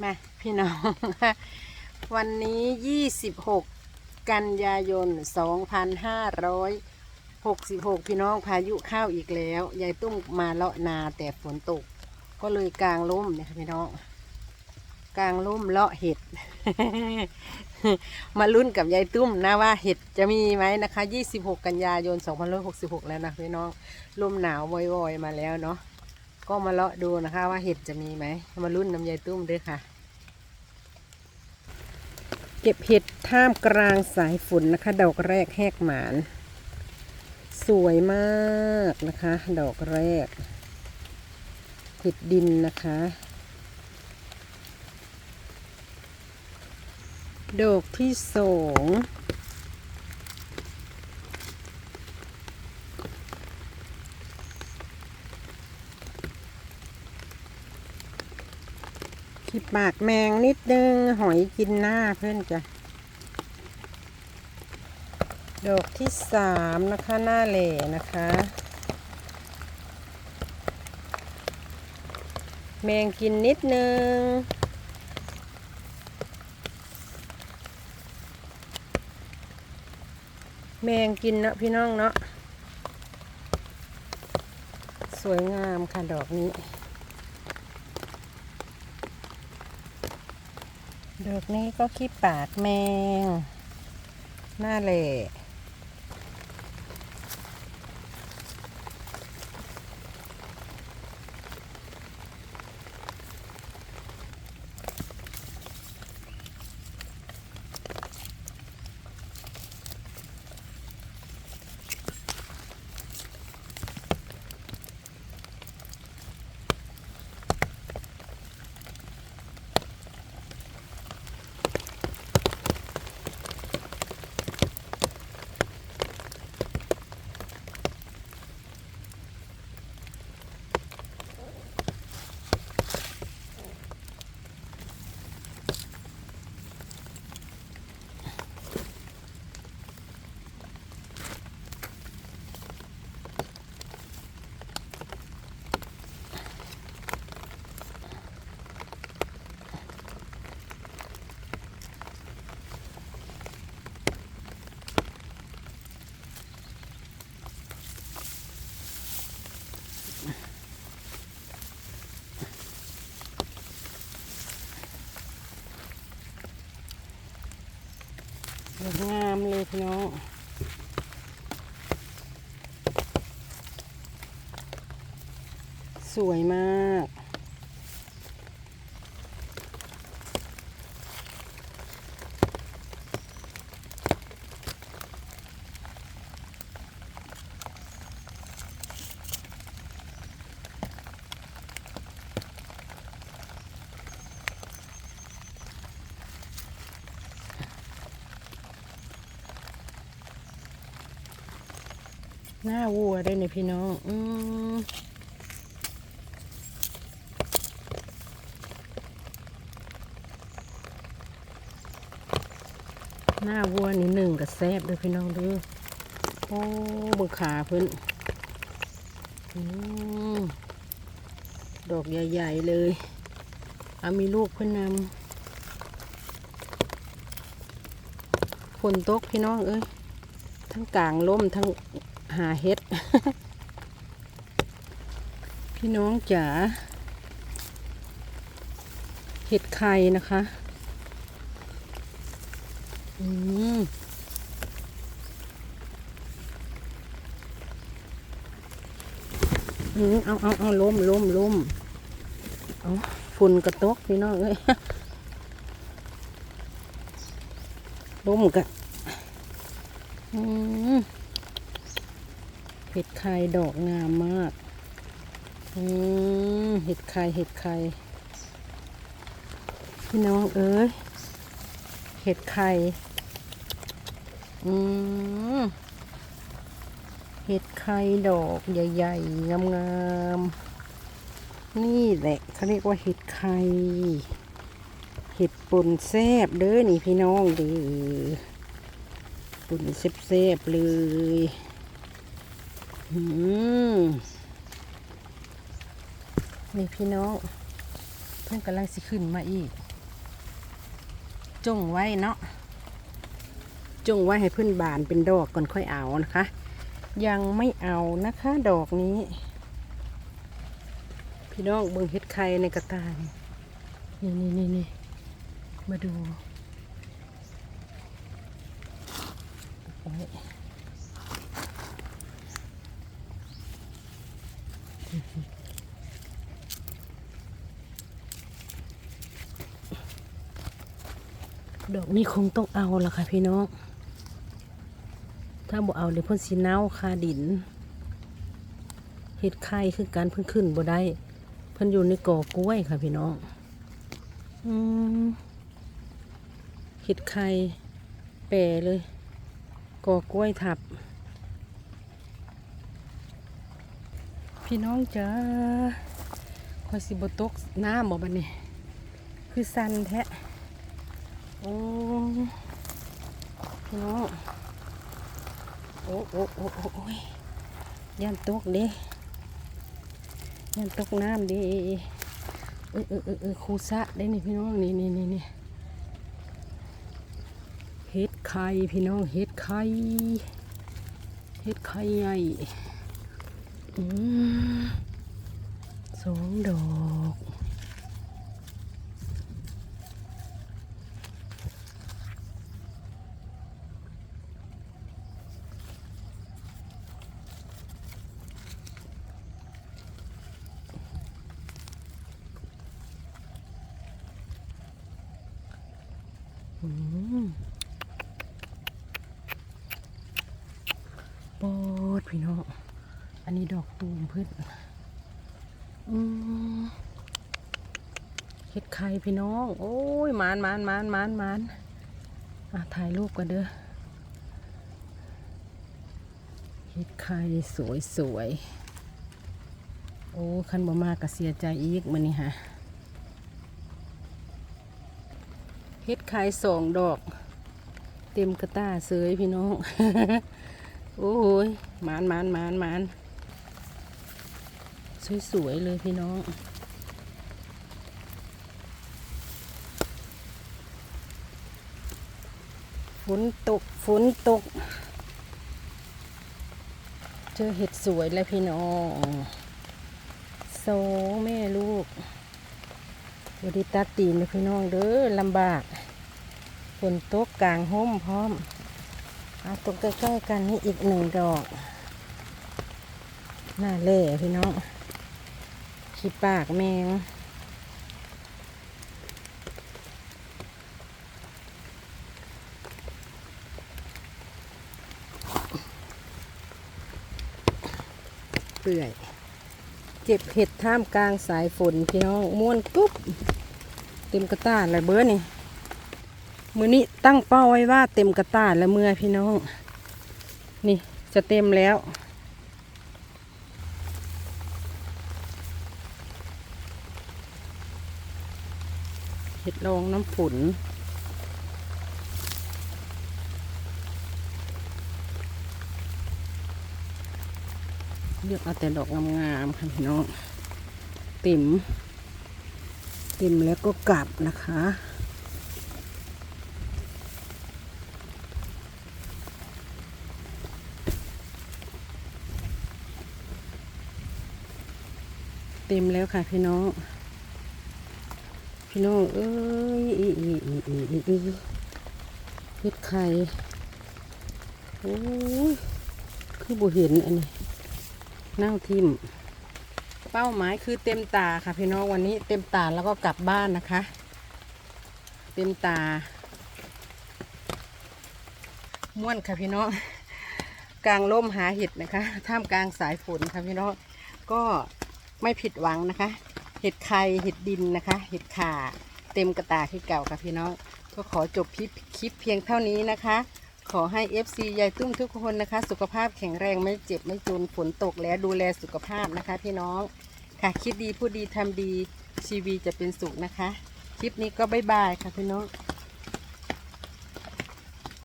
มาพี่น้อง วันนี้ 26 กันยายน 2566 พี่น้องพายุเข้าอีกแล้ว ยายตุ้มมาเลาะนาแต่ฝนตก ก็เลยกลางร่มนี่ยค่ะพี่น้อง กลางร่มเลาะเห็ด มาลุ้นกับยายตุ้มนะว่าเห็ดจะมีไหมนะคะ 26 กันยายน 2566 แล้วนะพี่น้องลมหนาววอยๆ มาแล้วเนาะ ก็มาเลาะดูนะคะว่าเห็ดจะมีไหม มาลุ้นน้ำยายตุ้มด้วยค่ะ เก็บเห็ดท่ามกลางสายฝนนะคะ ดอกแรกแหกหมาน สวยมากนะคะ ดอกแรก เห็ดดินนะคะ ดอกที่สอง ขีปากแมงนิดนึง หอยกินหน้าเพื่อนจ้ะ ดอกที่สามนะคะ หน้าเหล่นะคะ แมงกินนิดนึงแมงกินเนาะพี่น้องเนาะสวยงามค่ะ ดอกนี้ ดอกนี้ก็ขี้ปากแมงหน้าเละ งามเลยพี่น้องสวยมาก หน้าวัวได้เนี่ยพี่น้อง อืมหน้าวัวนี่หนึ่งกับแซบเลยพี่น้องดูโอ้เบิกขาเพิ่นอดอกใหญ่ ๆ เลยเอามีลูกเพิ่นนำฝนตกพี่น้องเอ้ยทั้งกลางล่มทั้ง หาเฮ็ด พี่น้องจ๋าเห็ดไข่นะคะอืมอืมเอาเอาเอาล้มล้มล้มเอาฝุ่นกระตกพี่น้องเอ้ยล้มกะอืม เห็ดไข่ดอกงามมาก อืมเห็ดไข่เห็ดไข่พี่น้องเอ้ย เห็ดไข่ อืมเห็ดไข่ดอกใหญ่ๆ งามๆ นี่แหละเขาเรียกว่าเห็ดไข่ เห็ดป่นแซบเด้อนี่พี่น้องเด้อปุ่นเซฟๆเลย นี่พี่น้อง เพื่อนกำลังสิขึ้นมาอีก จงไว้เนาะจงไว้ให้เพื่อนบานเป็นดอกก่อนค่อยเอานะคะ ยังไม่เอานะคะดอกนี้ พี่น้องเบิ่งเฮ็ดไข่ในกระตานี่นี่นี่นี่มาดูโอ้ ดอกนี้คงต้องเอาละค่ะพี่น้อง ถ้าบ่เอาเดี๋ยวเพ่นสีเน่าคาดิน เห็ดไข่คือการเพิ่นขึ้นบ่ได้ เพิ่นอยู่ในกอกล้วยค่ะพี่น้อง อืมเห็ดไข่แปรเลยกอกล้วยทับ พี่น้องจ้าคอยสิบตกน้ำบ่บัดนี้ คือสันแท้โอ้พี่น้องโอ้โอ้โอ้โอ้ยยันตกเด้ยันตกน้ำเด้เออเออเออเออคูสะได้นี่พี่น้องนี่นี่นี่นี่เฮ็ดไข่พี่น้องเฮ็ดไข่เฮ็ดไข่ใหญ่ สองดอกอืมปอดพี่น้อง อันนี้ดอกตูมพืชอืมเฮ็ดไข่พี่น้อง โอ้ยมานมานมานมานมานอะถ่ายรูปกันเด้อเฮ็ดไข่สวยสวยโอ้คันบ่มากก็เสียใจอีกมื้อนี้ฮะเฮ็ดไข่สองดอก เต็มกระต้าเสยพี่น้อง โอ้ยหมานมานมานมาน สวยๆเลยพี่น้อง ฝนตก ฝนตก เจอเห็ดสวยแล้วพี่น้องสองแม่ลูกบไดีตัดตีนเลยพี่น้องเด้อลำบากฝนตกกลางห่มพร้อมเอาตรงใกล้ๆกันนี่อีกหนึ่งดอก หน้าเล่พี่น้อง ขี้ปากแมงเปื่อย เจ็บเห็ดท่ามกลางสายฝนพี่น้องม้วนกุ๊บ เต็มกระตาเลยเบอร์นี่มือนี้ตั้งเป้าไว้ว่าเต็มกระตาแล้วเมื่อพี่น้อง นี่จะเต็มแล้ว เห็ดรองน้ำฝนเลือกเอาแต่ดอกงามๆค่ะพี่น้องเต็มเต็มแล้วก็กลับนะคะ เต็มแล้วค่ะพี่น้อง พี่น้องเอ้ยอีอีอีอีอีอีเฮ็ดไข่โอ้ยคือบุเห็นอันนี้เน่าทิมเป้าหมายคือเต็มตาค่ะพี่น้องวันนี้เต็มตาแล้วก็กลับบ้านนะคะ เต็มตา ม่วนค่ะพี่น้องกลางร่มหาเห็ดนะคะ ท่ามกลางสายฝนค่ะพี่น้องก็ไม่ผิดหวังนะคะ เห็ดไข่เห็ดดินนะคะ เห็ดข่าเต็มกระตาคือเก่าค่ะพี่น้อง ก็ขอจบคลิปเพียงเท่านี้นะคะ ขอให้ FC ยายตุ้มทุกคนนะคะ สุขภาพแข็งแรงไม่เจ็บไม่จนฝนตกแล้วดูแลสุขภาพนะคะ พี่น้องค่ะคิดดีพูดดีทำดีชีวีจะเป็นสุขนะคะ คลิปนี้ก็บ๊ายบายค่ะพี่น้อง